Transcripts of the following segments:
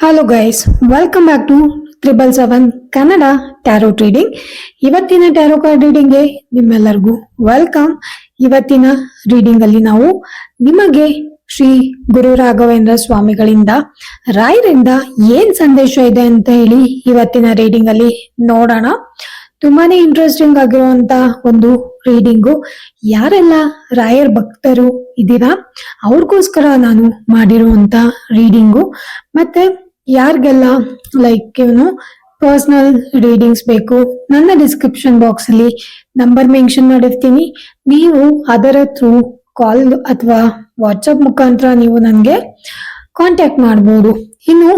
Hello guys welcome back to triple seven Kannada tarot reading ಇವತ್ತಿನ tarot card ರೀಡಿಂಗ್ಗೆ ನಿಮ್ಮೆಲ್ಲರಿಗೂ welcome ಇವತ್ತಿನ reading ಅಲ್ಲಿ ನಾವು ನಿಮಗೆ ಶ್ರೀ ಗುರು ರಾಘವೇಂದ್ರ ಸ್ವಾಮಿಗಳಿಂದ, ರಾಯರಿಂದ ಏನ್ ಸಂದೇಶ ಇದೆ ಅಂತ ಹೇಳಿ ಇವತ್ತಿನ ರೀಡಿಂಗ್ ಅಲ್ಲಿ ನೋಡೋಣ. ತುಂಬಾನೇ ಇಂಟ್ರೆಸ್ಟಿಂಗ್ ಆಗಿರುವಂತ ಒಂದು ರೀಡಿಂಗು ಯಾರೆಲ್ಲ ರಾಯರ್ ಭಕ್ತರು ಇದ್ದೀರಾ, ಅವ್ರಿಗೋಸ್ಕರ ನಾನು ಮಾಡಿರುವಂತ ರೀಡಿಂಗು ಮತ್ತೆ ಯಾರಿಗೆಲ್ಲ ಲೈಕ್ ಏನು ಪರ್ಸನಲ್ ರೀಡಿಂಗ್ಸ್ ಬೇಕು, ನನ್ನ ಡಿಸ್ಕ್ರಿಪ್ಷನ್ ಬಾಕ್ಸ್ ಅಲ್ಲಿ ನಂಬರ್ ಮೆನ್ಷನ್ ಮಾಡಿರ್ತೀನಿ. ನೀವು ಅದರ ಥ್ರೂ ಕಾಲ್ ಅಥವಾ ವಾಟ್ಸಪ್ ಮುಖಾಂತರ ನೀವು ನನಗೆ ಕಾಂಟ್ಯಾಕ್ಟ್ ಮಾಡ್ಬೋದು. ಇನ್ನು,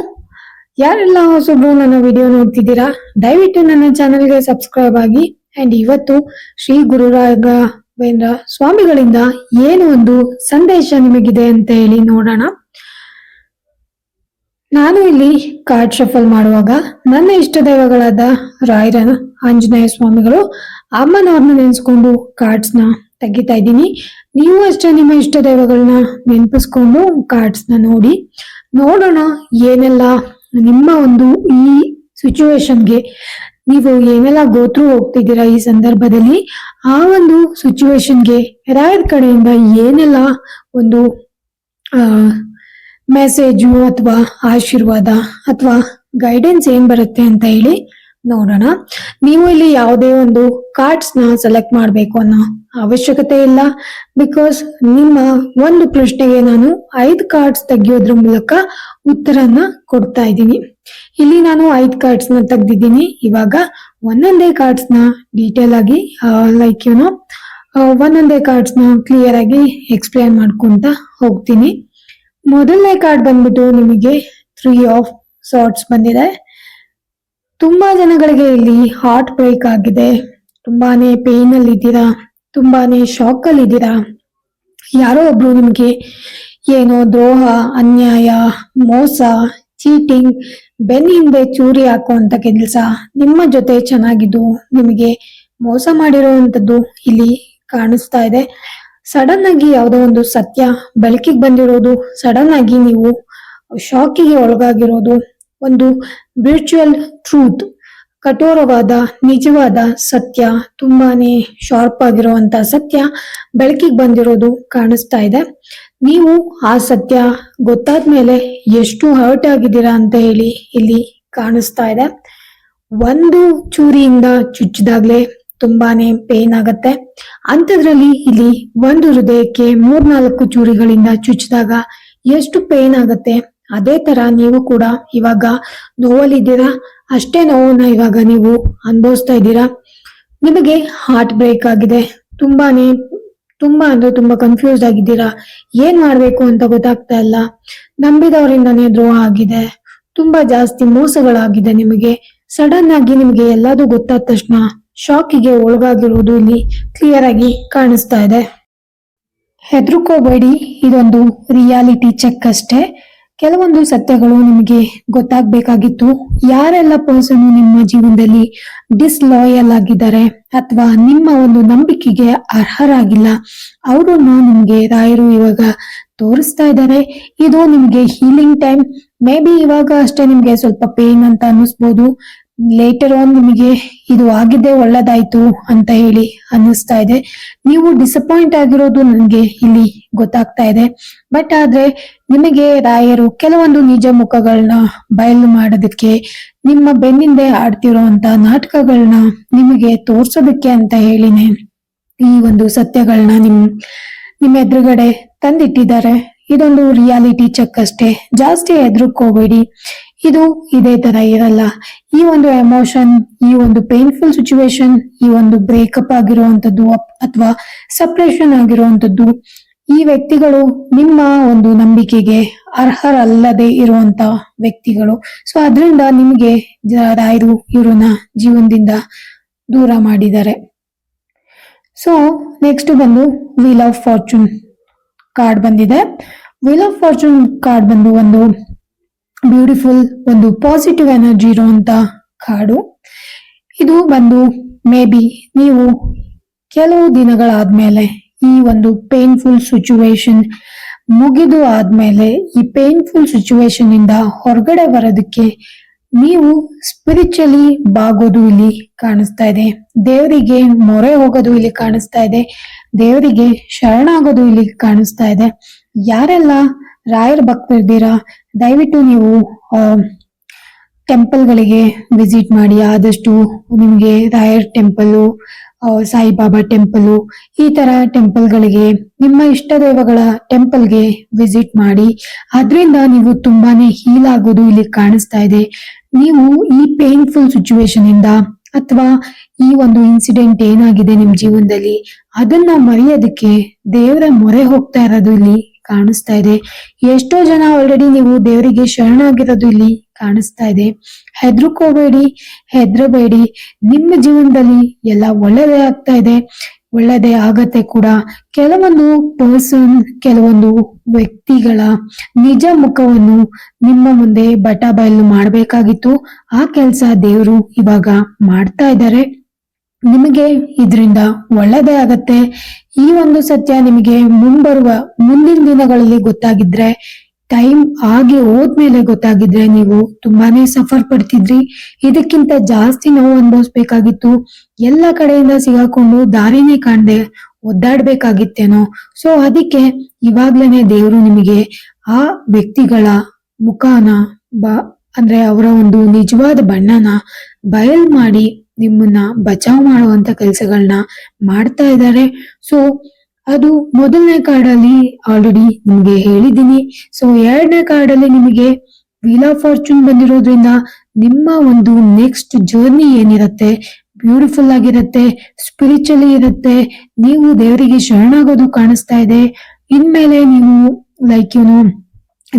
ಯಾರೆಲ್ಲ ಹೊಸಬ್ರು ನನ್ನ ವಿಡಿಯೋ ನೋಡ್ತಿದ್ದೀರಾ, ದಯವಿಟ್ಟು ನನ್ನ ಚಾನೆಲ್ಗೆ ಸಬ್ಸ್ಕ್ರೈಬ್ ಆಗಿ. ಅಂಡ್ ಇವತ್ತು ಶ್ರೀ ಗುರು ವೇಂದ್ರ ಸ್ವಾಮಿಗಳಿಂದ ಏನು ಒಂದು ಸಂದೇಶ ನಿಮಗಿದೆ ಅಂತ ಹೇಳಿ ನೋಡೋಣ. ನಾನು ಇಲ್ಲಿ ಕಾರ್ಡ್ ಶಫಲ್ ಮಾಡುವಾಗ ನನ್ನ ಇಷ್ಟ ದೈವಗಳಾದ ರಾಯರ ಆಂಜನೇಯ ಸ್ವಾಮಿಗಳು ಅಮ್ಮನವ್ರನ್ನ ನೆನೆಸ್ಕೊಂಡು ಕಾರ್ಡ್ಸ್ನ ತೆಗಿತಾ ಇದ್ದೀನಿ. ನೀವು ಅಷ್ಟೇ ನಿಮ್ಮ ಇಷ್ಟ ದೈವಗಳನ್ನ ನೆನಪಿಸ್ಕೊಂಡು ಕಾರ್ಡ್ಸ್ನ ನೋಡಿ. ನೋಡೋಣ ಏನೆಲ್ಲ ನಿಮ್ಮ ಒಂದು ಈ ಸಿಚುವೇಶನ್ಗೆ ನೀವು ಏನೆಲ್ಲ ಗೋತ್ರು ಹೋಗ್ತಿದ್ದೀರಾ ಈ ಸಂದರ್ಭದಲ್ಲಿ, ಆ ಒಂದು ಸಿಚುವೇಶನ್ಗೆ ರಾಯರ್ ಕಡೆಯಿಂದ ಏನೆಲ್ಲ ಒಂದು ಮೆಸೇಜು ಅಥವಾ ಆಶೀರ್ವಾದ ಅಥವಾ ಗೈಡೆನ್ಸ್ ಏನ್ ಬರುತ್ತೆ ಅಂತ ಹೇಳಿ ನೋಡೋಣ. ನೀವು ಇಲ್ಲಿ ಯಾವುದೇ ಒಂದು ಕಾರ್ಡ್ಸ್ನ ಸೆಲೆಕ್ಟ್ ಮಾಡಬೇಕು ಅನ್ನೋ ಅವಶ್ಯಕತೆ ಇಲ್ಲ. ಬಿಕಾಸ್ ನಿಮ್ಮ ಒಂದು ಪ್ರಶ್ನೆಗೆ ನಾನು ಐದು ಕಾರ್ಡ್ಸ್ ತೆಗೆಯೋದ್ರ ಮೂಲಕ ಉತ್ತರನ ಕೊಡ್ತಾ ಇದ್ದೀನಿ. ಇಲ್ಲಿ ನಾನು ಐದು ಕಾರ್ಡ್ಸ್ನ ತೆಗ್ದಿದ್ದೀನಿ. ಇವಾಗ ಒಂದೊಂದೇ ಕಾರ್ಡ್ಸ್ನ ಡೀಟೇಲ್ ಆಗಿ ಲೈಕ್ ಏನೋ ಒಂದೊಂದೇ ಕಾರ್ಡ್ಸ್ನ ಕ್ಲಿಯರ್ ಆಗಿ ಎಕ್ಸ್ಪ್ಲೇನ್ ಮಾಡ್ಕೊಂತ ಹೋಗ್ತೀನಿ. ಮೊದಲನೇ ಕಾರ್ಡ್ ಬಂದ್ಬಿಟ್ಟು ನಿಮಗೆ ತ್ರೀ ಆಫ್ ಸಾರ್ಟ್ಸ್ ಬಂದಿದೆ. ತುಂಬಾ ಜನಗಳಿಗೆ ಇಲ್ಲಿ ಹಾರ್ಟ್ ಬ್ರೇಕ್ ಆಗಿದೆ. ತುಂಬಾನೇ ಪೇನ್ ಅಲ್ಲಿ ಇದ್ದೀರಾ? ತುಂಬಾನೇ ಶಾಕ್ ಅಲ್ಲಿ ಇದ್ದೀರಾ? ಯಾರೋ ಒಬ್ರು ನಿಮ್ಗೆ ಏನೋ ದ್ರೋಹ, ಅನ್ಯಾಯ, ಮೋಸ ಚೀಟಿಂಗ್ ಬೆನ್ನ ಹಿಂದೆ ಚೂರಿ ಹಾಕುವಂತ ಕೆಲಸ ನಿಮ್ಮ ಜೊತೆ ಚೆನ್ನಾಗಿದ್ದು ನಿಮಗೆ ಮೋಸ ಮಾಡಿರುವಂತದ್ದು ಇಲ್ಲಿ ಕಾಣಿಸ್ತಾ ಇದೆ. ಸಡನ್ ಆಗಿ ಯಾವುದೋ ಒಂದು ಸತ್ಯ ಬೆಳಕಿಗೆ ಬಂದಿರೋದು ಸಡನ್ ಆಗಿ ನೀವು ಶಾಕಿಗೆ ಒಳಗಾಗಿರೋದು, ಒಂದು ವಿರ್ಚುವಲ್ ಟ್ರೂತ್ ಕಠೋರವಾದ, ನಿಜವಾದ ಸತ್ಯ, ತುಂಬಾನೇ ಶಾರ್ಪ್ ಆಗಿರುವಂತ ಸತ್ಯ ಬೆಳಕಿಗೆ ಬಂದಿರೋದು ಕಾಣಿಸ್ತಾ ಇದೆ. ನೀವು ಆ ಸತ್ಯ ಗೊತ್ತಾದ ಮೇಲೆ ಎಷ್ಟು ಹರ್ಟ್ ಆಗಿದ್ದೀರಾ ಅಂತ ಹೇಳಿ ಇಲ್ಲಿ ಕಾಣಿಸ್ತಾ ಇದೆ. ಒಂದು ಚೂರಿಯಿಂದ ಚುಚ್ಚಿದಾಗ್ಲೇ ತುಂಬಾನೇ ಪೇನ್ ಆಗತ್ತೆ. ಅಂಥದ್ರಲ್ಲಿ ಇಲ್ಲಿ ಒಂದು ಹೃದಯಕ್ಕೆ ಮೂರ್ನಾಲ್ಕು ಚೂರಿಗಳಿಂದ ಚುಚ್ಚಿದಾಗ ಎಷ್ಟು ಪೇನ್ ಆಗತ್ತೆ? ಅದೇ ತರ ನೀವು ಕೂಡ ಇವಾಗ ನೋವಲ್ಲಿದ್ದೀರಾ? ಅಷ್ಟೇ ನೋವನ್ನ ಇವಾಗ ನೀವು ಅನುಭವಿಸ್ತಾ ಇದ್ದೀರಾ? ನಿಮಗೆ ಹಾರ್ಟ್ ಬ್ರೇಕ್ ಆಗಿದೆ. ತುಂಬಾನೇ, ತುಂಬಾ ಅಂದ್ರೆ ತುಂಬಾ ಕನ್ಫ್ಯೂಸ್ ಆಗಿದ್ದೀರಾ? ಏನ್ ಮಾಡ್ಬೇಕು ಅಂತ ಗೊತ್ತಾಗ್ತಾ ಇಲ್ಲ. ನಂಬಿದವರಿಂದನೇ ದ್ರೋಹ ಆಗಿದೆ. ತುಂಬಾ ಜಾಸ್ತಿ ಮೋಸಗಳಾಗಿದೆ ನಿಮಗೆ. ಸಡನ್ ಆಗಿ ನಿಮಗೆ ಎಲ್ಲದೂ ಗೊತ್ತಾದ ತಕ್ಷಣ ಶಾಕಿಗೆ ಒಳಗಾಗಿರುವುದು ಇಲ್ಲಿ ಕ್ಲಿಯರ್ ಆಗಿ ಕಾಣಿಸ್ತಾ ಇದೆ. ಹೆದರ್ಕೋಬೇಡಿ, ಇದೊಂದು ರಿಯಾಲಿಟಿ ಚೆಕ್ ಅಷ್ಟೇ. ಕೆಲವೊಂದು ಸತ್ಯಗಳು ನಿಮಗೆ ಗೊತ್ತಾಗ್ಬೇಕಾಗಿತ್ತು. ಯಾರೆಲ್ಲ ಪರ್ಸನ್ ನಿಮ್ಮ ಜೀವನದಲ್ಲಿ ಡಿಸ್ಲಾಯಲ್ ಆಗಿದ್ದಾರೆ ಅಥವಾ ನಿಮ್ಮ ಒಂದು ನಂಬಿಕೆಗೆ ಅರ್ಹರಾಗಿಲ್ಲ, ಅವರನ್ನು ನಿಮ್ಗೆ ರಾಯರು ಇವಾಗ ತೋರಿಸ್ತಾ ಇದ್ದಾರೆ. ಇದು ನಿಮ್ಗೆ ಹೀಲಿಂಗ್ ಟೈಮ್ ಮೇ ಬಿ ಇವಾಗ ಅಷ್ಟೇ ನಿಮ್ಗೆ ಸ್ವಲ್ಪ ಪೇನ್ ಅಂತ ಅನ್ನಿಸ್ಬೋದು. ಲೇಟರ್ ಆನ್ ನಿಮಗೆ ಇದು ಆಗಿದೆ ಒಳ್ಳೇದಾಯ್ತು ಅಂತ ಹೇಳಿ ಅನ್ನಿಸ್ತಾ ಇದೆ. ನೀವು ಡಿಸಪಾಯಿಂಟ್ ಆಗಿರೋದು ನನಗೆ ಇಲ್ಲಿ ಗೊತ್ತಾಗ್ತಾ ಇದೆ. ಬಟ್ ಆದ್ರೆ ನಿಮಗೆ ರಾಯರು ಕೆಲವೊಂದು ನಿಜ ಮುಖಗಳನ್ನ ಬಯಲು ಮಾಡೋದಕ್ಕೆ, ನಿಮ್ಮ ಬೆನ್ನಿಂದೆ ಆಡ್ತಿರೋಂತ ನಾಟಕಗಳನ್ನ ನಿಮಗೆ ತೋರ್ಸೋದಕ್ಕೆ ಅಂತ ಹೇಳಿನೇ ಈ ಒಂದು ಸತ್ಯಗಳನ್ನ ನಿಮ್, ನಿಮ್ಮ ಎದುರುಗಡೆ ತಂದಿಟ್ಟಿದ್ದಾರೆ. ಇದೊಂದು ರಿಯಾಲಿಟಿ ಚೆಕ್ ಅಷ್ಟೇ. ಜಾಸ್ತಿ ಹೆದರ್ಕೋಬೇಡಿ ಇದು ಇದೇ ತರ ಇರಲ್ಲ. ಈ ಒಂದು ಎಮೋಷನ್ ಈ ಒಂದು ಪೇನ್ಫುಲ್ ಸಿಚುವೇಶನ್ ಈ ಒಂದು ಬ್ರೇಕಪ್ ಆಗಿರುವಂತದ್ದು ಅಥವಾ ಸಪ್ರೇಷನ್ ಆಗಿರುವಂತದ್ದು ಈ ವ್ಯಕ್ತಿಗಳು ನಿಮ್ಮ ಒಂದು ನಂಬಿಕೆಗೆ ಅರ್ಹರಲ್ಲದೆ ಇರುವಂತ ವ್ಯಕ್ತಿಗಳು. ಸೊ ಅದರಿಂದ ನಿಮಗೆ ರಾಯರು ಇವ್ರನ್ನ ಜೀವನದಿಂದ ದೂರ ಮಾಡಿದ್ದಾರೆ. ಸೊ ನೆಕ್ಸ್ಟ್ ಬಂದು ವೀಲ್ ಆಫ್ ಫಾರ್ಚೂನ್ ಕಾರ್ಡ್ ಬಂದಿದೆ. ವೀಲ್ ಆಫ್ ಫಾರ್ಚೂನ್ ಕಾರ್ಡ್ ಬಂದು ಒಂದು ಬ್ಯೂಟಿಫುಲ್ ಒಂದು ಪಾಸಿಟಿವ್ ಎನರ್ಜಿ ಇರುವಂತ ಕಾರ್ಡು ಇದು ಬಂದು ಮೇ ಬಿ ನೀವು ಕೆಲವು ದಿನಗಳಾದ್ಮೇಲೆ ಈ ಒಂದು ಪೇನ್ಫುಲ್ ಸಿಚುವೇಶನ್ ಮುಗಿದು ಆದ್ಮೇಲೆ ಈ ಪೇನ್ಫುಲ್ ಸಿಚುವೇಶನ್ ಇಂದ ಹೊರಗಡೆ ಬರೋದಕ್ಕೆ ನೀವು ಸ್ಪಿರಿಚುಲಿ ಬಾಗೋದು ಇಲ್ಲಿ ಕಾಣಿಸ್ತಾ ಇದೆ. ದೇವರಿಗೆ ಮೊರೆ ಹೋಗೋದು ಇಲ್ಲಿ ಕಾಣಿಸ್ತಾ ಇದೆ. ದೇವರಿಗೆ ಶರಣಾಗೋದು ಇಲ್ಲಿ ಕಾಣಿಸ್ತಾ ಇದೆ. ಯಾರೆಲ್ಲ ರಾಯರ ಭಕ್ತರಿದ್ದೀರಾ? ದಯವಿಟ್ಟು ನೀವು ಟೆಂಪಲ್ ಗಳಿಗೆ ವಿಸಿಟ್ ಮಾಡಿ. ಆದಷ್ಟು ನಿಮಗೆ ರಾಯರ್ ಟೆಂಪಲ್ ಸಾಯಿಬಾಬಾ ಟೆಂಪಲ್, ಈ ತರ ಟೆಂಪಲ್ ಗಳಿಗೆ ನಿಮ್ಮ ಇಷ್ಟ ದೇವಗಳ ಟೆಂಪಲ್ಗೆ ವಿಸಿಟ್ ಮಾಡಿ. ಅದರಿಂದ ನೀವು ತುಂಬಾನೇ ಹೀಲ್ ಆಗೋದು ಇಲ್ಲಿ ಕಾಣಿಸ್ತಾ ಇದೆ. ನೀವು ಈ ಪೇನ್ಫುಲ್ ಸಿಚುವೇಶನ್ ಇಂದ ಅಥವಾ ಈ ಒಂದು ಇನ್ಸಿಡೆಂಟ್ ಏನಾಗಿದೆ ನಿಮ್ಮ ಜೀವನದಲ್ಲಿ, ಅದನ್ನ ಮರೆಯೋದಕ್ಕೆ ದೇವರ ಮೊರೆ ಹೋಗ್ತಾ ಇರೋದು ಇಲ್ಲಿ ಕಾಣಿಸ್ತಾ ಇದೆ. ಎಷ್ಟೋ ಜನ ಆಲ್ರೆಡಿ ನೀವು ದೇವರಿಗೆ ಶರಣಾಗಿರೋದು ಇಲ್ಲಿ ಕಾಣಿಸ್ತಾ ಇದೆ. ಹೆದರ್ಕೋಬೇಡಿ, ಹೆದ್ರಬೇಡಿ. ನಿಮ್ಮ ಜೀವನದಲ್ಲಿ ಎಲ್ಲ ಒಳ್ಳೇದೇ ಆಗ್ತಾ ಇದೆ. ಒಳ್ಳೇದೇ ಆಗತ್ತೆ ಕೂಡ. ಕೆಲವೊಂದು ಪರ್ಸನ್ ಕೆಲವೊಂದು ವ್ಯಕ್ತಿಗಳ ನಿಜ ಮುಖವನ್ನು ನಿಮ್ಮ ಮುಂದೆ ಬಟಾಬಯಲು ಮಾಡಬೇಕಾಗಿತ್ತು. ಆ ಕೆಲಸ ದೇವರು ಇವಾಗ ಮಾಡ್ತಾ ಇದ್ದಾರೆ. ನಿಮಗೆ ಇದರಿಂದ ಒಳ್ಳೆಯದೇ ಆಗತ್ತೆ. ಈ ಒಂದು ಸತ್ಯ ನಿಮಗೆ ಮುಂಬರುವ ಮುಂದಿನ ದಿನಗಳಲ್ಲಿ ಗೊತ್ತಾಗಿದ್ರೆ, ಟೈಮ್ ಆಗಿ ಹೋದ್ಮೇಲೆ ಗೊತ್ತಾಗಿದ್ರೆ ನೀವು ತುಂಬಾನೇ ಸಫರ್ ಪಡ್ತಿದ್ರಿ. ಇದಕ್ಕಿಂತ ಜಾಸ್ತಿ ನೋವು ಅನುಭವಿಸ್ಬೇಕಾಗಿತ್ತು. ಎಲ್ಲ ಕಡೆಯಿಂದ ಸಿಗಾಕೊಂಡು ದಾರಿನೇ ಕಾಣದೆ ಒದ್ದಾಡ್ಬೇಕಾಗಿತ್ತೇನೋ. ಸೊ ಅದಕ್ಕೆ ಇವಾಗ್ಲೇನೆ ದೇವರು ನಿಮಗೆ ಆ ವ್ಯಕ್ತಿಗಳ ಮುಖಾನ ಬ ಅಂದ್ರೆ ಅವರ ಒಂದು ನಿಜವಾದ ಬಣ್ಣನ ಬಯಲ್ ಮಾಡಿ ನಿಮ್ಮನ್ನ ಬಚಾವ್ ಮಾಡುವಂತ ಕೆಲಸಗಳನ್ನ ಮಾಡ್ತಾ ಇದ್ದಾರೆ ಸೊ ಅದು ಮೊದಲನೇ ಕಾರ್ಡಲ್ಲಿ ಆಲ್ರೆಡಿ ನಿಮ್ಗೆ ಹೇಳಿದ್ದೀನಿ. ಸೊ ಎರಡನೇ ಕಾರ್ಡಲ್ಲಿ ನಿಮಗೆ ವೀಲ್ ಆಫ್ ಫಾರ್ಚೂನ್ ಬಂದಿರೋದ್ರಿಂದ ನಿಮ್ಮ ಒಂದು ನೆಕ್ಸ್ಟ್ ಜರ್ನಿ ಏನಿರುತ್ತೆ? ಬ್ಯೂಟಿಫುಲ್ ಆಗಿರುತ್ತೆ ಸ್ಪಿರಿಚುಲಿ ಇರುತ್ತೆ, ನೀವು ದೇವರಿಗೆ ಶರಣಾಗೋದು ಕಾಣಿಸ್ತಾ ಇದೆ. ಇನ್ಮೇಲೆ ನೀವು ಲೈಕ್ ಏನು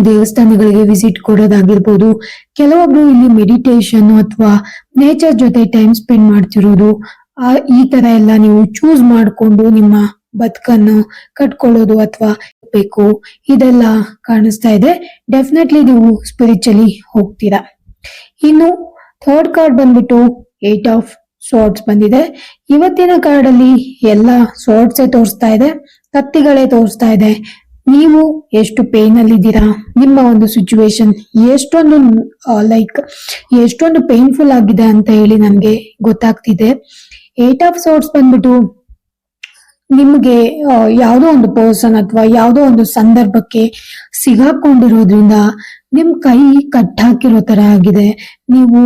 ದೇವಸ್ಥಾನಗಳಿಗೆ ವಿಸಿಟ್ ಕೊಡೋದಾಗಿರ್ಬೋದು. ಕೆಲವೊಬ್ರು ಇಲ್ಲಿ ಮೆಡಿಟೇಷನ್ ಅಥವಾ ನೇಚರ್ ಜೊತೆ ಟೈಮ್ ಸ್ಪೆಂಡ್ ಮಾಡ್ತಿರೋದು, ಆ, ಈ ತರ ಎಲ್ಲ ನೀವು ಚೂಸ್ ಮಾಡ್ಕೊಂಡು ನಿಮ್ಮ ಬದುಕನ್ನು ಕಟ್ಕೊಳ್ಳೋದು ಅಥವಾ ಬೇಕು. ಇದೆಲ್ಲ ಕಾಣಿಸ್ತಾ ಇದೆ. ಡೆಫಿನೆಟ್ಲಿ ನೀವು ಸ್ಪಿರಿಚುಲಿ ಹೋಗ್ತೀರಾ. ಇನ್ನು ಥರ್ಡ್ ಕಾರ್ಡ್ ಬಂದ್ಬಿಟ್ಟು ಏಟ್ ಆಫ್ ಸೋರ್ಟ್ಸ್ ಬಂದಿದೆ. ಇವತ್ತಿನ ಕಾರ್ಡ್ ಅಲ್ಲಿ ಎಲ್ಲ ಸೋರ್ಟ್ಸ್ ತೋರಿಸ್ತಾ ಇದೆ. ಕತ್ತಿಗಳೇ ತೋರಿಸ್ತಾ ಇದೆ. ನೀವು ಎಷ್ಟು ಪೇನ್ ಅಲ್ಲಿ ಇದ್ದೀರಾ? ನಿಮ್ಮ ಒಂದು ಸಿಚುವೇಶನ್ ಎಷ್ಟೊಂದು ಲೈಕ್ ಎಷ್ಟೊಂದು ಪೇನ್ಫುಲ್ ಆಗಿದೆ ಅಂತ ಹೇಳಿ ನನಗೆ ಗೊತ್ತಾಗ್ತಿದೆ. ಏಟ್ ಆಫ್ ಸೋರ್ಟ್ಸ್ ಬಂದ್ಬಿಟ್ಟು ನಿಮ್ಗೆ ಯಾವುದೋ ಒಂದು ಪರ್ಸನ್ ಅಥವಾ ಯಾವುದೋ ಒಂದು ಸಂದರ್ಭಕ್ಕೆ ಸಿಗಾಕೊಂಡಿರೋದ್ರಿಂದ ನಿಮ್ ಕೈ ಕಟ್ಟಾಕಿರೋ ತರ ಆಗಿದೆ. ನೀವು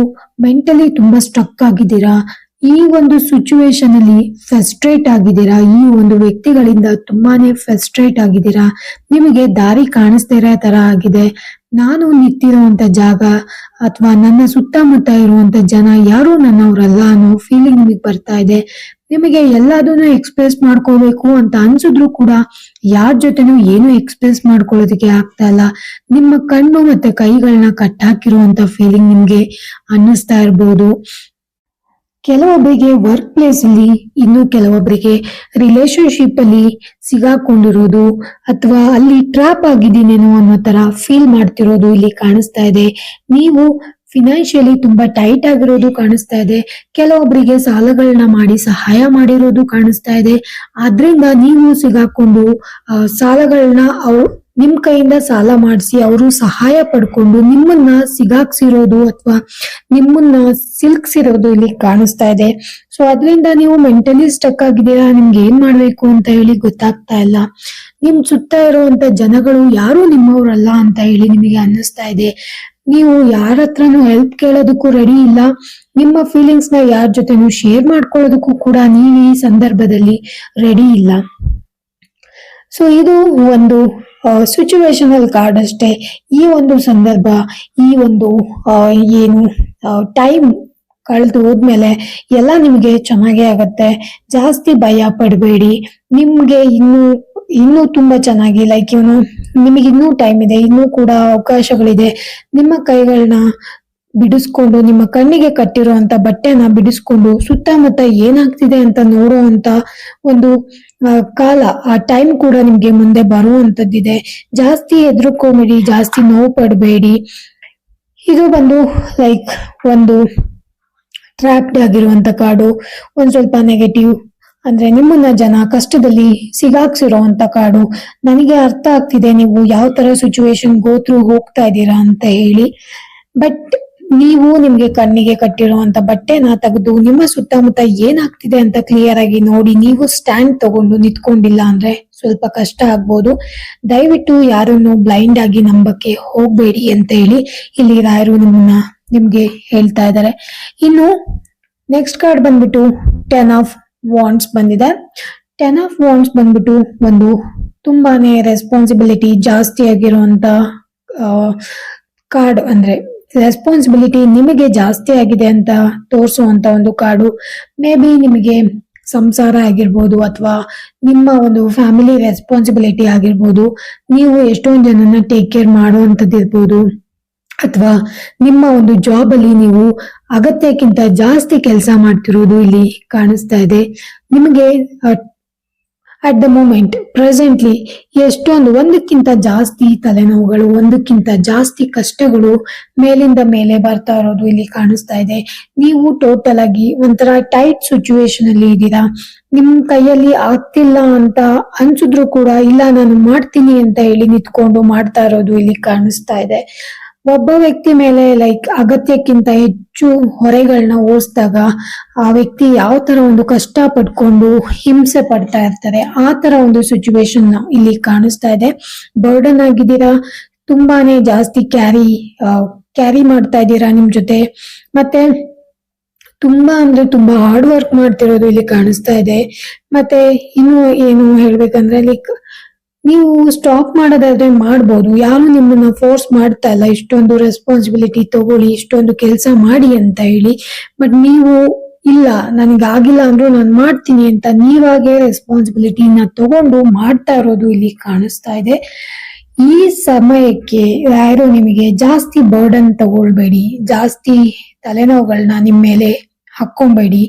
ಮೆಂಟಲಿ ತುಂಬಾ ಸ್ಟ್ರಕ್ ಆಗಿದ್ದೀರಾ? ಈ ಒಂದು ಸಿಚುವೇಶನ್ ಅಲ್ಲಿ ಫ್ರಸ್ಟ್ರೇಟ್ ಆಗಿದ್ದೀರಾ? ಈ ಒಂದು ವ್ಯಕ್ತಿಗಳಿಂದ ತುಂಬಾನೇ ಫ್ರಸ್ಟ್ರೇಟ್ ಆಗಿದ್ದೀರಾ? ನಿಮಗೆ ದಾರಿ ಕಾಣಿಸ್ತಾ ಇರೋ ತರ ಆಗಿದೆ. ನಾನು ನಿಂತಿರುವಂತ ಜಾಗ ಅಥವಾ ನನ್ನ ಸುತ್ತಮುತ್ತ ಇರುವಂತ ಜನ ಯಾರು ನನ್ನವರಲ್ಲ ಅನ್ನೋ ಫೀಲಿಂಗ್ ನಿಮಗೆ ಬರ್ತಾ ಇದೆ. ನಿಮಗೆ ಎಲ್ಲದನ್ನು ಎಕ್ಸ್ಪ್ರೆಸ್ ಮಾಡ್ಕೋಬೇಕು ಅಂತ ಅನ್ಸಿದ್ರು ಕೂಡ ಯಾರ ಜೊತೆನೂ ಏನು ಎಕ್ಸ್ಪ್ರೆಸ್ ಮಾಡ್ಕೊಳ್ಳೋದಕ್ಕೆ ಆಗ್ತಾ ಇಲ್ಲ. ನಿಮ್ಮ ಕಣ್ಣು ಮತ್ತೆ ಕೈಗಳನ್ನ ಕಟ್ಟಾಕಿರುವಂತ ಫೀಲಿಂಗ್ ನಿಮ್ಗೆ ಅನ್ನಿಸ್ತಾ ಇರ್ಬೋದು. ಕೆಲವೊಬ್ಬರಿಗೆ ವರ್ಕ್ ಪ್ಲೇಸ್ ಅಲ್ಲಿ ಇನ್ನು ಕೆಲವೊಬ್ಬರಿಗೆ ರಿಲೇಶನ್ಶಿಪ್ ಅಲ್ಲಿ ಸಿಗಾಕೊಂಡಿರೋದು ಅಥವಾ ಅಲ್ಲಿ ಟ್ರಾಪ್ ಆಗಿದ್ದೀನೇನೋ ಅನ್ನೋ ತರ ಫೀಲ್ ಮಾಡ್ತಿರೋದು ಇಲ್ಲಿ ಕಾಣಿಸ್ತಾ ಇದೆ. ನೀವು ಫಿನಾನ್ಷಿಯಲಿ ತುಂಬಾ ಟೈಟ್ ಆಗಿರೋದು ಕಾಣಿಸ್ತಾ ಇದೆ. ಕೆಲವೊಬ್ಬರಿಗೆ ಸಾಲಗಳನ್ನ ಮಾಡಿ ಸಹಾಯ ಮಾಡಿರೋದು ಕಾಣಿಸ್ತಾ ಇದೆ. ಆದ್ರಿಂದ ನೀವು ಸಿಗಾಕೊಂಡು ಸಾಲಗಳನ್ನ ನಿಮ್ ಕೈಯಿಂದ ಸಾಲ ಮಾಡಿಸಿ, ಅವರು ಸಹಾಯ ಪಡ್ಕೊಂಡು ನಿಮ್ಮನ್ನ ಸಿಗಾಕ್ಸಿರೋದು ಅಥವಾ ನಿಮ್ಮನ್ನ ಸಿಲ್ಕ್ಸಿರೋದು ಇಲ್ಲಿ ಕಾಣಿಸ್ತಾ ಇದೆ. ಸೊ ಅದರಿಂದ ನೀವು ಮೆಂಟಲಿ ಸ್ಟಕ್ ಆಗಿದ್ದೀರಾ, ನಿಮ್ಗೆ ಏನ್ ಮಾಡ್ಬೇಕು ಅಂತ ಹೇಳಿ ಗೊತ್ತಾಗ್ತಾ ಇಲ್ಲ. ನಿಮ್ ಸುತ್ತ ಇರುವಂತ ಜನಗಳು ಯಾರು ನಿಮ್ಮವ್ರಲ್ಲ ಅಂತ ಹೇಳಿ ನಿಮಗೆ ಅನ್ನಿಸ್ತಾ ಇದೆ. ನೀವು ಯಾರ ಹತ್ರನೂ ಹೆಲ್ಪ್ ಕೇಳೋದಕ್ಕೂ ರೆಡಿ ಇಲ್ಲ. ನಿಮ್ಮ ಫೀಲಿಂಗ್ಸ್ನ ಯಾರ ಜೊತೆನೂ ಶೇರ್ ಮಾಡ್ಕೊಳ್ಳೋದಕ್ಕೂ ಕೂಡ ನೀವು ಈ ಸಂದರ್ಭದಲ್ಲಿ ರೆಡಿ ಇಲ್ಲ. ಸೊ ಇದು ಒಂದು ಸಿಚುವೇಶನಲ್ ಕಾರ್ಡ್ ಅಷ್ಟೇ. ಈ ಒಂದು ಸಂದರ್ಭ, ಈ ಒಂದು ಏನು ಟೈಮ್ ಕಳೆದು ಹೋದ್ಮೇಲೆ ಎಲ್ಲ ನಿಮ್ಗೆ ಚೆನ್ನಾಗೇ ಆಗುತ್ತೆ. ಜಾಸ್ತಿ ಭಯ ಪಡಬೇಡಿ. ನಿಮ್ಗೆ ಇನ್ನು, ಇನ್ನೂ ತುಂಬಾ ಚೆನ್ನಾಗಿ ಲೈಕ್ ಇವನು, ನಿಮಗೆ ಇನ್ನೂ ಟೈಮ್ ಇದೆ, ಇನ್ನೂ ಕೂಡ ಅವಕಾಶಗಳಿದೆ. ನಿಮ್ಮ ಕೈಗಳನ್ನ ಬಿಡಿಸ್ಕೊಂಡು, ನಿಮ್ಮ ಕಣ್ಣಿಗೆ ಕಟ್ಟಿರುವಂತ ಬಟ್ಟೆನ ಬಿಡಿಸ್ಕೊಂಡು ಸುತ್ತಮುತ್ತ ಏನಾಗ್ತಿದೆ ಅಂತ ನೋಡುವಂತ ಒಂದು ಕಾಲ, ಆ ಟೈಮ್ ಕೂಡ ನಿಮ್ಗೆ ಮುಂದೆ ಬರುವಂತದ್ದಿದೆ. ಜಾಸ್ತಿ ಹೆದರ್ಕೊಂಬೇಡಿ ಜಾಸ್ತಿ ನೋವು ಪಡಬೇಡಿ. ಇದು ಬಂದು ಲೈಕ್ ಒಂದು ಟ್ರಾಪ್ಡ್ ಆಗಿರುವಂತ ಕಾಡು, ಒಂದ್ ಸ್ವಲ್ಪ ನೆಗೆಟಿವ್ ಅಂದ್ರೆ ನಿಮ್ಮನ್ನ ಜನ ಕಷ್ಟದಲ್ಲಿ ಸಿಗಾಕ್ಸಿರೋ ಕಾಡು. ನನಗೆ ಅರ್ಥ ಆಗ್ತಿದೆ ನೀವು ಯಾವ ತರ ಸಿಚುವೇಶನ್ ಗೋತ್ರು ಹೋಗ್ತಾ ಇದ್ದೀರಾ ಅಂತ ಹೇಳಿ. ಬಟ್ ನೀವು ನಿಮ್ಗೆ ಕಣ್ಣಿಗೆ ಕಟ್ಟಿರುವಂತ ಬಟ್ಟೆನ ತೆಗೆದು ನಿಮ್ಮ ಸುತ್ತಮುತ್ತ ಏನಾಗ್ತಿದೆ ಅಂತ ಕ್ಲಿಯರ್ ಆಗಿ ನೋಡಿ ನೀವು ಸ್ಟ್ಯಾಂಡ್ ತಗೊಂಡು ನಿಂತ್ಕೊಂಡಿಲ್ಲ ಅಂದ್ರೆ ಸ್ವಲ್ಪ ಕಷ್ಟ ಆಗ್ಬೋದು. ದಯವಿಟ್ಟು ಯಾರನ್ನು ಬ್ಲೈಂಡ್ ಆಗಿ ನಂಬಕ್ಕೆ ಹೋಗ್ಬೇಡಿ ಅಂತ ಹೇಳಿ ಇಲ್ಲಿ ರಾಯರು ನಿಮ್ಮನ್ನ ನಿಮ್ಗೆ ಹೇಳ್ತಾ ಇದ್ದಾರೆ. ಇನ್ನು ನೆಕ್ಸ್ಟ್ ಕಾರ್ಡ್ ಬಂದ್ಬಿಟ್ಟು ಟೆನ್ ಆಫ್ ವಾಂಡ್ಸ್ ಬಂದಿದೆ. ಟೆನ್ ಆಫ್ ವಾಂಡ್ಸ್ ಬಂದ್ಬಿಟ್ಟು ಒಂದು ತುಂಬಾನೇ ರೆಸ್ಪಾನ್ಸಿಬಿಲಿಟಿ ಜಾಸ್ತಿ ಆಗಿರುವಂತ ಕಾರ್ಡ್ ಅಂದ್ರೆ ರೆಸ್ಪಾನ್ಸಿಬಿಲಿಟಿ ನಿಮಗೆ ಜಾಸ್ತಿ ಆಗಿದೆ ಅಂತ ತೋರಿಸುವಂತ ಒಂದು ಕಾರ್ಡು ಮೇ ಬಿ ನಿಮಗೆ ಸಂಸಾರ ಆಗಿರ್ಬೋದು ಅಥವಾ ನಿಮ್ಮ ಒಂದು ಫ್ಯಾಮಿಲಿ ರೆಸ್ಪಾನ್ಸಿಬಿಲಿಟಿ ಆಗಿರ್ಬೋದು. ನೀವು ಎಷ್ಟೊಂದು ಜನನ ಟೇಕ್ ಕೇರ್ ಮಾಡುವಂತದ್ದು ಇರ್ಬೋದು. ಅಥವಾ ನಿಮ್ಮ ಒಂದು ಜಾಬ್ ಅಲ್ಲಿ ನೀವು ಅಗತ್ಯಕ್ಕಿಂತ ಜಾಸ್ತಿ ಕೆಲಸ ಮಾಡ್ತಿರೋದು ಇಲ್ಲಿ ಕಾಣಿಸ್ತಾ ಇದೆ. ನಿಮಗೆ ಅಟ್ ದ ಮೂಮೆಂಟ್ ಪ್ರೆಸೆಂಟ್ಲಿ ಎಷ್ಟೊಂದು, ಒಂದಕ್ಕಿಂತ ಜಾಸ್ತಿ ತಲೆನೋವುಗಳು, ಒಂದಕ್ಕಿಂತ ಜಾಸ್ತಿ ಕಷ್ಟಗಳು ಮೇಲಿಂದ ಮೇಲೆ ಬರ್ತಾ ಇರೋದು ಇಲ್ಲಿ ಕಾಣಿಸ್ತಾ ಇದೆ. ನೀವು ಟೋಟಲ್ ಆಗಿ ಒಂಥರ ಟೈಟ್ ಸಿಚುವೇಶನ್ ಅಲ್ಲಿ ಇದ್ದೀರಾ? ನಿಮ್ ಕೈಯಲ್ಲಿ ಆಗ್ತಿಲ್ಲ ಅಂತ ಅನ್ಸಿದ್ರು ಕೂಡ, ಇಲ್ಲ ನಾನು ಮಾಡ್ತೀನಿ ಅಂತ ಹೇಳಿ ನಿಂತ್ಕೊಂಡು ಮಾಡ್ತಾ ಇರೋದು ಇಲ್ಲಿ ಕಾಣಿಸ್ತಾ ಇದೆ. ಒಬ್ಬ ವ್ಯಕ್ತಿ ಮೇಲೆ ಲೈಕ್ ಅಗತ್ಯಕ್ಕಿಂತ ಹೆಚ್ಚು ಹೊರೆಗಳನ್ನ ಓಸ್ದಾಗ ಆ ವ್ಯಕ್ತಿ ಯಾವ ತರ ಒಂದು ಕಷ್ಟ ಪಡ್ಕೊಂಡು ಹಿಂಸೆ ಪಡ್ತಾ ಇರ್ತಾರೆ, ಆ ತರ ಒಂದು ಸಿಚುವೇಶನ್ ಇಲ್ಲಿ ಕಾಣಿಸ್ತಾ ಇದೆ. ಬರ್ಡನ್ ಆಗಿದ್ದೀರಾ? ತುಂಬಾನೇ ಜಾಸ್ತಿ ಕ್ಯಾರಿ ಕ್ಯಾರಿ ಮಾಡ್ತಾ ಇದ್ದೀರಾ ನಿಮ್ ಜೊತೆ. ಮತ್ತೆ ತುಂಬಾ ಅಂದ್ರೆ ತುಂಬಾ ಹಾರ್ಡ್ ವರ್ಕ್ ಮಾಡ್ತಿರೋದು ಇಲ್ಲಿ ಕಾಣಿಸ್ತಾ ಇದೆ. ಮತ್ತೆ ಇನ್ನು ಏನು ಹೇಳ್ಬೇಕಂದ್ರೆ ಲೈಕ್ ನೀವು ಸ್ಟಾಪ್ ಮಾಡೋದಾದ್ರೆ ಮಾಡ್ಬೋದು. ಯಾರು ನಿಮ್ಮನ್ನ ಫೋರ್ಸ್ ಮಾಡ್ತಾ ಇಲ್ಲ, ಇಷ್ಟೊಂದು ರೆಸ್ಪಾನ್ಸಿಬಿಲಿಟಿ ತಗೊಳ್ಳಿ, ಇಷ್ಟೊಂದು ಕೆಲಸ ಮಾಡಿ ಅಂತ ಹೇಳಿ. ಬಟ್ ನೀವು ಇಲ್ಲ ನನಗಾಗಿಲ್ಲ ಅಂದ್ರೂ ನಾನು ಮಾಡ್ತೀನಿ ಅಂತ ನೀವಾಗೆ ರೆಸ್ಪಾನ್ಸಿಬಿಲಿಟಿನ ತಗೊಂಡು ಮಾಡ್ತಾ ಇರೋದು ಇಲ್ಲಿ ಕಾಣಿಸ್ತಾ ಇದೆ. ಈ ಸಮಯಕ್ಕೆ ಯಾರು ನಿಮಗೆ ಜಾಸ್ತಿ ಬರ್ಡನ್ ತಗೊಳ್ಬೇಡಿ, ಜಾಸ್ತಿ ತಲೆನೋವುಗಳನ್ನ ನಿಮ್ಮ ಮೇಲೆ ಹಾಕೊಂಬೇಡಿ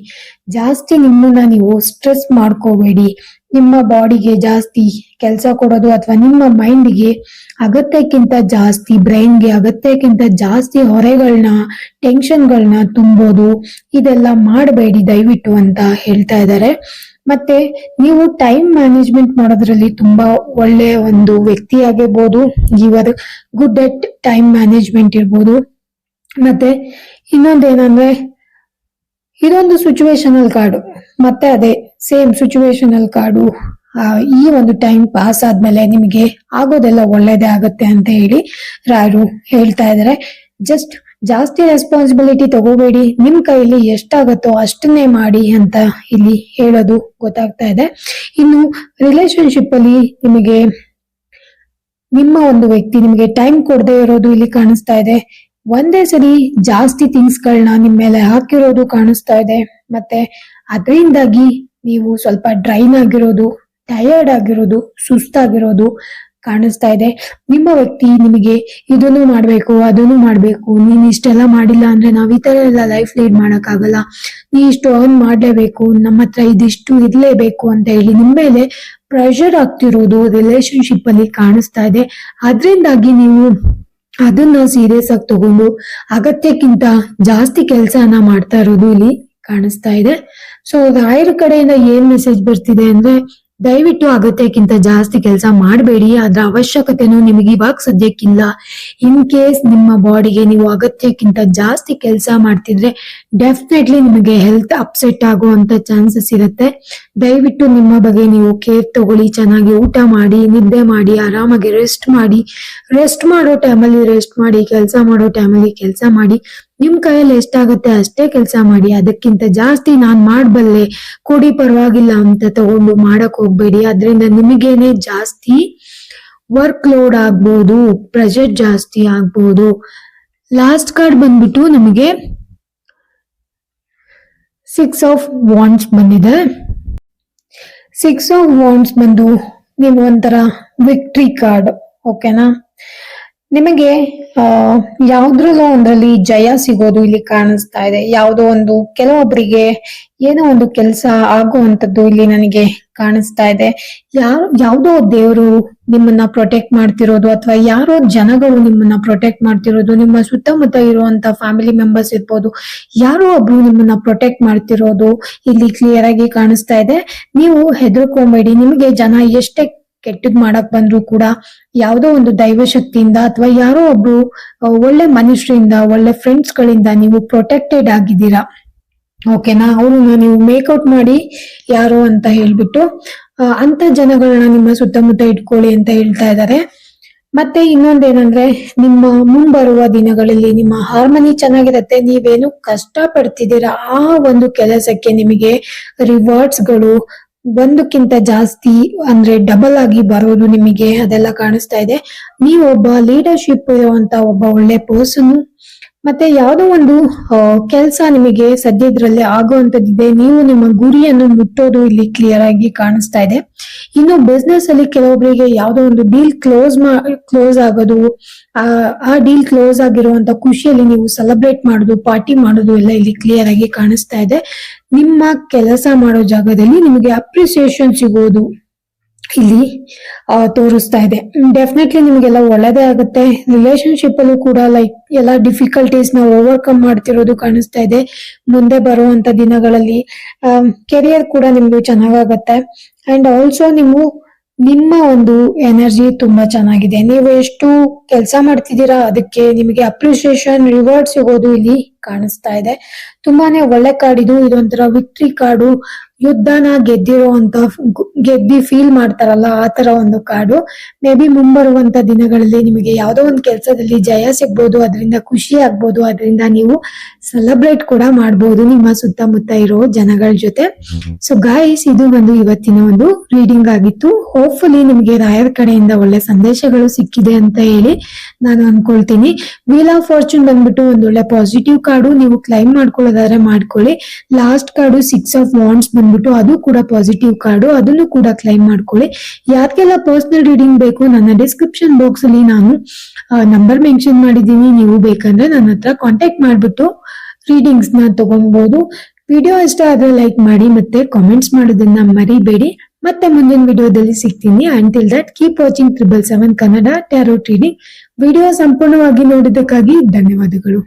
ಜಾಸ್ತಿ ನಿಮ್ಮನ್ನ ನೀವು ಸ್ಟ್ರೆಸ್ ಮಾಡ್ಕೋಬೇಡಿ. ನಿಮ್ಮ ಬಾಡಿಗೆ ಜಾಸ್ತಿ ಕೆಲಸ ಕೊಡೋದು ಅಥವಾ ನಿಮ್ಮ ಮೈಂಡ್ಗೆ ಅಗತ್ಯಕ್ಕಿಂತ ಜಾಸ್ತಿ ಬ್ರೈನ್ಗೆ ಅಗತ್ಯಕ್ಕಿಂತ ಜಾಸ್ತಿ ಹೊರೆಗಳನ್ನ ಟೆನ್ಷನ್ಗಳನ್ನ ತುಂಬೋದು. ಇದೆಲ್ಲ ಮಾಡಬೇಡಿ ದಯವಿಟ್ಟು ಅಂತ ಹೇಳ್ತಾ ಇದ್ದಾರೆ ಮತ್ತೆ ನೀವು ಟೈಮ್ ಮ್ಯಾನೇಜ್ಮೆಂಟ್ ಮಾಡೋದ್ರಲ್ಲಿ ತುಂಬಾ ಒಳ್ಳೆ ಒಂದು ವ್ಯಕ್ತಿ ಆಗಿರ್ಬೋದು. ಇವರ್ ಗುಡ್ ಅಟ್ ಟೈಮ್ ಮ್ಯಾನೇಜ್ಮೆಂಟ್ ಇರ್ಬೋದು. ಮತ್ತೆ ಇನ್ನೊಂದೇನಂದ್ರೆ ಇದೊಂದು ಸಿಚುವೇಶನಲ್ ಕಾರ್ಡು ಮತ್ತೆ ಅದೇ ಸೇಮ್ ಸಿಚುವೇಶನಲ್ ಕಾರ್ಡು ಈ ಒಂದು ಟೈಮ್ ಪಾಸ್ ಆದ್ಮೇಲೆ ನಿಮಗೆ ಆಗೋದೆಲ್ಲ ಒಳ್ಳೇದೇ ಆಗುತ್ತೆ ಅಂತ ಹೇಳಿ ರಾರು ಹೇಳ್ತಾ ಇದ್ದಾರೆ ಜಸ್ಟ್ ಜಾಸ್ತಿ ರೆಸ್ಪಾನ್ಸಿಬಿಲಿಟಿ ತಗೋಬೇಡಿ. ನಿಮ್ ಕೈಯಲ್ಲಿ ಎಷ್ಟಾಗತ್ತೋ ಅಷ್ಟನ್ನೇ ಮಾಡಿ ಅಂತ ಇಲ್ಲಿ ಹೇಳೋದು ಗೊತ್ತಾಗ್ತಾ ಇದೆ. ಇನ್ನು ರಿಲೇಶನ್ಶಿಪ್ ಅಲ್ಲಿ ನಿಮಗೆ ನಿಮ್ಮ ಒಂದು ವ್ಯಕ್ತಿ ನಿಮಗೆ ಟೈಮ್ ಕೊಡದೆ ಇರೋದು ಇಲ್ಲಿ ಕಾಣಿಸ್ತಾ ಇದೆ. ಒಂದೇ ಸರಿ ಜಾಸ್ತಿ ಥಿಂಗ್ಸ್ ಗಳನ್ನ ನಿಮ್ ಮೇಲೆ ಹಾಕಿರೋದು ಕಾಣಿಸ್ತಾ ಇದೆ. ಮತ್ತೆ ಅದರಿಂದಾಗಿ ನೀವು ಸ್ವಲ್ಪ ಡ್ರೈನ್ ಆಗಿರೋದು, ಟಯರ್ಡ್ ಆಗಿರೋದು, ಸುಸ್ತಾಗಿರೋದು ಕಾಣಿಸ್ತಾ ಇದೆ. ನಿಮ್ಮ ವ್ಯಕ್ತಿ ನಿಮಗೆ ಇದನ್ನು ಮಾಡ್ಬೇಕು, ಅದನ್ನು ಮಾಡ್ಬೇಕು, ನೀನು ಇಷ್ಟೆಲ್ಲ ಮಾಡಿಲ್ಲ ಅಂದ್ರೆ ನಾವ್ ಈ ತರ ಎಲ್ಲ ಲೈಫ್ ಲೀಡ್ ಮಾಡಕ್ಕಾಗಲ್ಲ. ನೀ ಇಷ್ಟು ಅರ್ನ್ ಮಾಡಲೇಬೇಕು, ನಮ್ಮ ಹತ್ರ ಇದಿಷ್ಟು ಇರಲೇಬೇಕು ಅಂತ ಹೇಳಿ ನಿಮ್ಮ ಮೇಲೆ ಪ್ರೆಷರ್ ಆಗ್ತಿರೋದು ರಿಲೇಶನ್ಶಿಪ್ ಅಲ್ಲಿ ಕಾಣಿಸ್ತಾ ಇದೆ. ಅದರಿಂದಾಗಿ ನೀವು ಅದನ್ನ ಸೀರಿಯಸ್ ಆಗಿ ತಗೊಂಡು ಅಗತ್ಯಕ್ಕಿಂತ ಜಾಸ್ತಿ ಕೆಲಸನ ಮಾಡ್ತಾ ಇರೋದು ಇಲ್ಲಿ ಕಾಣಿಸ್ತಾ ಇದೆ. ಸೊ ರಾಯರ ಕಡೆಯಿಂದ ಏನ್ ಮೆಸೇಜ್ ಬರ್ತಿದೆ ಅಂದ್ರೆ ದಯವಿಟ್ಟು ಅಗತ್ಯಕ್ಕಿಂತ ಜಾಸ್ತಿ ಕೆಲಸ ಮಾಡಬೇಡಿ. ಅದರ ಅವಶ್ಯಕತೆನೂ ನಿಮಗೆ ಇವಾಗ ಸದ್ಯಕ್ಕಿಲ್ಲ. ಇನ್ ಕೇಸ್ ನಿಮ್ಮ ಬಾಡಿಗೆ ನೀವು ಅಗತ್ಯಕ್ಕಿಂತ ಜಾಸ್ತಿ ಕೆಲಸ ಮಾಡ್ತಿದ್ರೆ ಡೆಫಿನೆಟ್ಲಿ ನಿಮಗೆ ಹೆಲ್ತ್ ಅಪ್ಸೆಟ್ ಆಗುವಂತ ಚಾನ್ಸಸ್ ಇರುತ್ತೆ. ದಯವಿಟ್ಟು ನಿಮ್ಮ ಬಗ್ಗೆ ನೀವು ಕೇರ್ ತಗೊಳ್ಳಿ, ಚೆನ್ನಾಗಿ ಊಟ ಮಾಡಿ, ನಿದ್ದೆ ಮಾಡಿ, ಆರಾಮಾಗಿ ರೆಸ್ಟ್ ಮಾಡಿ. ರೆಸ್ಟ್ ಮಾಡೋ ಟೈಮಲ್ಲಿ ರೆಸ್ಟ್ ಮಾಡಿ, ಕೆಲಸ ಮಾಡೋ ಟೈಮಲ್ಲಿ ಕೆಲಸ ಮಾಡಿ. ನಿಮ್ ಕೈಯಲ್ಲಿ ಎಷ್ಟಾಗುತ್ತೆ ಅಷ್ಟೇ ಕೆಲಸ ಮಾಡಿ, ಅದಕ್ಕಿಂತ ಜಾಸ್ತಿ ನಾನ್ ಮಾಡಬಲ್ಲೆ. ಕೊಡಿ ಪರವಾಗಿಲ್ಲ ಅಂತ ತಗೊಂಡು ಮಾಡಕ್ ಹೋಗ್ಬೇಡಿ. ಅದರಿಂದ ನಿಮಗೇನೆ ಜಾಸ್ತಿ ವರ್ಕ್ ಲೋಡ್ ಆಗ್ಬೋದು ಪ್ರೆಷರ್ ಜಾಸ್ತಿ ಆಗ್ಬೋದು. ಲಾಸ್ಟ್ ಕಾರ್ಡ್ ಬಂದ್ಬಿಟ್ಟು ನಮಗೆ ಸಿಕ್ಸ್ ಆಫ್ ವಾಂಡ್ಸ್ ಬಂದಿದೆ. ಸಿಕ್ಸ್ ಆಫ್ ವಾಂಡ್ಸ್ ಬಂದು ನೀವು ಒಂಥರ ವಿಕ್ಟ್ರಿ ಕಾರ್ಡ್ ಓಕೆನಾ ನಿಮಗೆ ಯಾವ್ದ್ರಲ್ಲೋ ಒಂದ್ರಲ್ಲಿ ಜಯ ಸಿಗೋದು ಇಲ್ಲಿ ಕಾಣಿಸ್ತಾ ಇದೆ. ಯಾವುದೋ ಒಂದು ಕೆಲವೊಬ್ಬರಿಗೆ ಏನೋ ಒಂದು ಕೆಲಸ ಆಗುವಂತದ್ದು ಇಲ್ಲಿ ನನಗೆ ಕಾಣಿಸ್ತಾ ಇದೆ. ಯಾರು, ಯಾವುದೋ ದೇವರು ನಿಮ್ಮನ್ನ ಪ್ರೊಟೆಕ್ಟ್ ಮಾಡ್ತಿರೋದು ಅಥವಾ ಯಾರೋ ಜನಗಳು ನಿಮ್ಮನ್ನ ಪ್ರೊಟೆಕ್ಟ್ ಮಾಡ್ತಿರೋದು, ನಿಮ್ಮ ಸುತ್ತಮುತ್ತ ಇರುವಂತ ಫ್ಯಾಮಿಲಿ ಮೆಂಬರ್ಸ್ ಇರ್ಬೋದು, ಯಾರೋ ಒಬ್ರು ನಿಮ್ಮನ್ನ ಪ್ರೊಟೆಕ್ಟ್ ಮಾಡ್ತಿರೋದು ಇಲ್ಲಿ ಕ್ಲಿಯರ್ ಆಗಿ ಕಾಣಿಸ್ತಾ ಇದೆ. ನೀವು ಹೆದರ್ಕೊಂಬೇಡಿ. ನಿಮಗೆ ಜನ ಎಷ್ಟೇ ಕೆಟ್ಟದ್ ಮಾಡಕ್ ಬಂದ್ರು ಕೂಡ ಯಾವುದೋ ಒಂದು ದೈವ ಶಕ್ತಿಯಿಂದ ಅಥವಾ ಯಾರೋ ಒಬ್ರು ಒಳ್ಳೆ ಮನುಷ್ಯರಿಂದ, ಒಳ್ಳೆ ಫ್ರೆಂಡ್ಸ್ ಗಳಿಂದ ನೀವು ಪ್ರೊಟೆಕ್ಟೆಡ್ ಆಗಿದ್ದೀರಾ? ಓಕೆನಾ ಅವ್ರನ್ನ ನೀವು ಮೇಕೌಟ್ ಮಾಡಿ ಯಾರು ಅಂತ ಹೇಳ್ಬಿಟ್ಟು ಅಂತ ಜನಗಳನ್ನ ನಿಮ್ಮ ಸುತ್ತಮುತ್ತ ಇಟ್ಕೊಳ್ಳಿ ಅಂತ ಹೇಳ್ತಾ ಇದ್ದಾರೆ. ಮತ್ತೆ ಇನ್ನೊಂದೇನಂದ್ರೆ, ನಿಮ್ಮ ಮುಂಬರುವ ದಿನಗಳಲ್ಲಿ ನಿಮ್ಮ ಹಾರ್ಮನಿ ಚೆನ್ನಾಗಿರತ್ತೆ, ನೀವೇನು ಕಷ್ಟ ಪಡ್ತಿದ್ದೀರಾ ಆ ಒಂದು ಕೆಲಸಕ್ಕೆ ನಿಮಗೆ ರಿವಾರ್ಡ್ಸ್ಗಳು ಒಂದಕ್ಕಿಂತ ಜಾಸ್ತಿ ಅಂದ್ರೆ ಡಬಲ್ ಆಗಿ ಬರೋದು ನಿಮಗೆ ಅದೆಲ್ಲ ಕಾಣಿಸ್ತಾ ಇದೆ. ನೀವು ಒಬ್ಬ ಲೀಡರ್ಶಿಪ್ ಇರುವಂತ ಒಬ್ಬ ಒಳ್ಳೆ ಪರ್ಸನ್ ಮತ್ತೆ ಯಾವುದೋ ಒಂದು ಕೆಲಸ ನಿಮಗೆ ಸದ್ಯದ್ರಲ್ಲಿ ಆಗುವಂತದ್ದಿದೆ ನೀವು ನಿಮ್ಮ ಗುರಿಯನ್ನು ಮುಟ್ಟೋದು ಇಲ್ಲಿ ಕ್ಲಿಯರ್ ಆಗಿ ಕಾಣಿಸ್ತಾ ಇದೆ. ಇನ್ನು ಬಿಸ್ನೆಸ್ ಅಲ್ಲಿ ಕೆಲವೊಬ್ಬರಿಗೆ ಯಾವುದೋ ಒಂದು ಡೀಲ್ ಕ್ಲೋಸ್ ಮಾ ಕ್ಲೋಸ್ ಆಗೋದು, ಆ ಡೀಲ್ ಕ್ಲೋಸ್ ಆಗಿರುವಂತ ಖುಷಿಯಲ್ಲಿ ನೀವು ಸೆಲೆಬ್ರೇಟ್ ಮಾಡೋದು ಪಾರ್ಟಿ ಮಾಡೋದು ಎಲ್ಲ ಇಲ್ಲಿ ಕ್ಲಿಯರ್ ಆಗಿ ಕಾಣಿಸ್ತಾ ಇದೆ. ನಿಮ್ಮ ಕೆಲಸ ಮಾಡೋ ಜಾಗದಲ್ಲಿ ನಿಮಗೆ ಅಪ್ರಿಸಿಯೇಷನ್ ಸಿಗೋದು ಇಲ್ಲಿ ತೋರಿಸ್ತಾ ಇದೆ. ಡೆಫಿನೆಟ್ಲಿ ನಿಮಗೆಲ್ಲ ಒಳ್ಳೇದೇ ಆಗುತ್ತೆ. ರಿಲೇಶನ್ಶಿಪ್ ಅಲ್ಲೂ ಕೂಡ ಲೈಕ್ ಎಲ್ಲ ಡಿಫಿಕಲ್ಟೀಸ್ನ ಓವರ್ಕಮ್ ಮಾಡ್ತಿರೋದು ಕಾಣಿಸ್ತಾ ಇದೆ ಮುಂದೆ ಬರುವಂತ ದಿನಗಳಲ್ಲಿ. ಕೆರಿಯರ್ ಕೂಡ ನಿಮ್ಗೆ ಚೆನ್ನಾಗಾಗತ್ತೆ. ಅಂಡ್ ಆಲ್ಸೋ ನೀವು ನಿಮ್ಮ ಒಂದು ಎನರ್ಜಿ ತುಂಬಾ ಚೆನ್ನಾಗಿದೆ. ನೀವು ಎಷ್ಟು ಕೆಲಸ ಮಾಡ್ತಿದ್ದೀರಾ, ಅದಕ್ಕೆ ನಿಮಗೆ ಅಪ್ರಿಸಿಯೇಷನ್ ರಿವಾರ್ಡ್ ಸಿಗೋದು ಇಲ್ಲಿ. ಕಾಣಿಸ್ತಾ ಇದೆ. ತುಂಬಾನೇ ಒಳ್ಳೆ ಕಾರ್ಡ್ ಇದು. ಇದೊಂಥರ ವಿಕ್ಟ್ರಿ ಕಾರ್ಡು ಯುದ್ಧನ ಗೆದ್ದಿರೋ ಅಂತ ಗೆದ್ದಿ ಫೀಲ್ ಮಾಡ್ತಾರಲ್ಲ ಆ ತರ ಒಂದು ಕಾರ್ಡು ಮೇ ಬಿ ಮುಂಬರುವಂತ ದಿನಗಳಲ್ಲಿ ನಿಮಗೆ ಯಾವುದೋ ಒಂದು ಕೆಲಸದಲ್ಲಿ ಜಯ ಸಿಗ್ಬೋದು, ಅದರಿಂದ ಖುಷಿ ಆಗ್ಬೋದು, ಅದರಿಂದ ನೀವು ಸೆಲೆಬ್ರೇಟ್ ಕೂಡ ಮಾಡಬಹುದು ನಿಮ್ಮ ಸುತ್ತಮುತ್ತ ಇರೋ ಜನಗಳ ಜೊತೆ. ಸೊ ಗಾಯ್ಸ್ ಇದು ಒಂದು ಇವತ್ತಿನ ಒಂದು ರೀಡಿಂಗ್ ಆಗಿತ್ತು. ಹೋಪ್ಫುಲಿ ನಿಮಗೆ ರಾಯರ್ ಕಡೆಯಿಂದ ಒಳ್ಳೆ ಸಂದೇಶಗಳು ಸಿಕ್ಕಿದೆ ಅಂತ ಹೇಳಿ ನಾನು ಅನ್ಕೊಳ್ತೀನಿ. ವೀಲ್ ಆಫ್ ಫಾರ್ಚೂನ್ ಬಂದ್ಬಿಟ್ಟು ಒಂದು ಒಳ್ಳೆ ಪಾಸಿಟಿವ್ ಕಾರ್ಡು ನೀವು ಕ್ಲೈಮ್ ಮಾಡ್ಕೊಳ್ಳೋದಾದ್ರೆ ಮಾಡ್ಕೊಳ್ಳಿ. Last card six of wands ಬಂದ್ಬಿಟ್ಟು ಅದು ಕೂಡ ಪಾಸಿಟಿವ್ ಕಾರ್ಡು ಅದನ್ನು ಕೂಡ ಕ್ಲೈಮ್ ಮಾಡ್ಕೊಳ್ಳಿ. ಯಾರಿಗೆಲ್ಲ ಪರ್ಸನಲ್ ರೀಡಿಂಗ್ ಬೇಕು ನನ್ನ ಡಿಸ್ಕ್ರಿಪ್ಷನ್ ಬಾಕ್ಸ್ ಅಲ್ಲಿ ನಾನು ನಂಬರ್ ಮೆನ್ಷನ್ ಮಾಡಿದ್ದೀನಿ. ನೀವು ಬೇಕಂದ್ರೆ ನನ್ನ ಹತ್ರ ಕಾಂಟ್ಯಾಕ್ಟ್ ಮಾಡ್ಬಿಟ್ಟು ರೀಡಿಂಗ್ಸ್ನ ತಗೊಬಹುದು ವಿಡಿಯೋ ಇಷ್ಟ ಆದ್ರೆ ಲೈಕ್ ಮಾಡಿ ಮತ್ತೆ ಕಾಮೆಂಟ್ಸ್ ಮಾಡೋದನ್ನ ಮರಿಬೇಡಿ. ಮತ್ತೆ ಮುಂದಿನ ವಿಡಿಯೋದಲ್ಲಿ ಸಿಗ್ತೀನಿ. Until that keep watching triple seven Kannada tarot reading video ಸಂಪೂರ್ಣವಾಗಿ ನೋಡಿದ್ದಕ್ಕಾಗಿ ಧನ್ಯವಾದಗಳು.